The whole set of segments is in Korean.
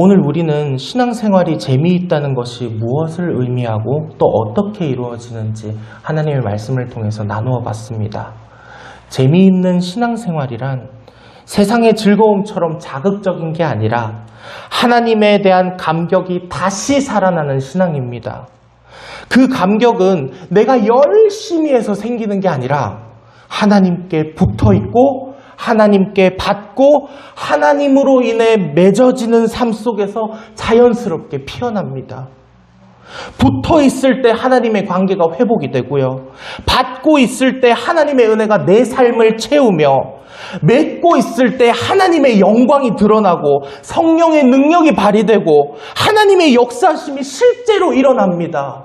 오늘 우리는 신앙생활이 재미있다는 것이 무엇을 의미하고 또 어떻게 이루어지는지 하나님의 말씀을 통해서 나누어 봤습니다. 재미있는 신앙생활이란 세상의 즐거움처럼 자극적인 게 아니라 하나님에 대한 감격이 다시 살아나는 신앙입니다. 그 감격은 내가 열심히 해서 생기는 게 아니라 하나님께 붙어 있고 하나님께 받고 하나님으로 인해 맺어지는 삶 속에서 자연스럽게 피어납니다. 붙어 있을 때 하나님의 관계가 회복이 되고요. 받고 있을 때 하나님의 은혜가 내 삶을 채우며 맺고 있을 때 하나님의 영광이 드러나고 성령의 능력이 발휘되고 하나님의 역사심이 실제로 일어납니다.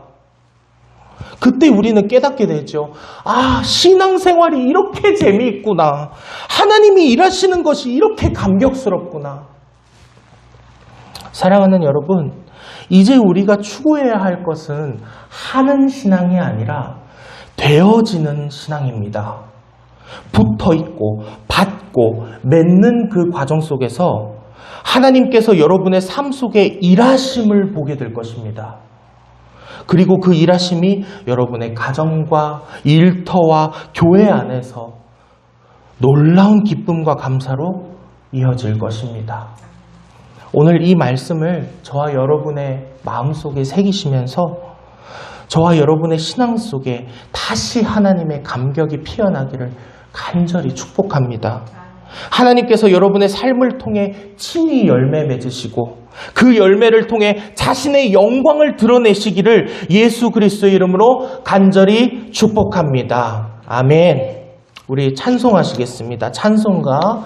그때 우리는 깨닫게 되죠. 아, 신앙생활이 이렇게 재미있구나. 하나님이 일하시는 것이 이렇게 감격스럽구나. 사랑하는 여러분, 이제 우리가 추구해야 할 것은 하는 신앙이 아니라 되어지는 신앙입니다. 붙어 있고 받고 맺는 그 과정 속에서 하나님께서 여러분의 삶 속에 일하심을 보게 될 것입니다. 그리고 그 일하심이 여러분의 가정과 일터와 교회 안에서 놀라운 기쁨과 감사로 이어질 것입니다. 오늘 이 말씀을 저와 여러분의 마음속에 새기시면서 저와 여러분의 신앙 속에 다시 하나님의 감격이 피어나기를 간절히 축복합니다. 하나님께서 여러분의 삶을 통해 친히 열매 맺으시고 그 열매를 통해 자신의 영광을 드러내시기를 예수 그리스도의 이름으로 간절히 축복합니다. 아멘. 우리 찬송하시겠습니다. 찬송가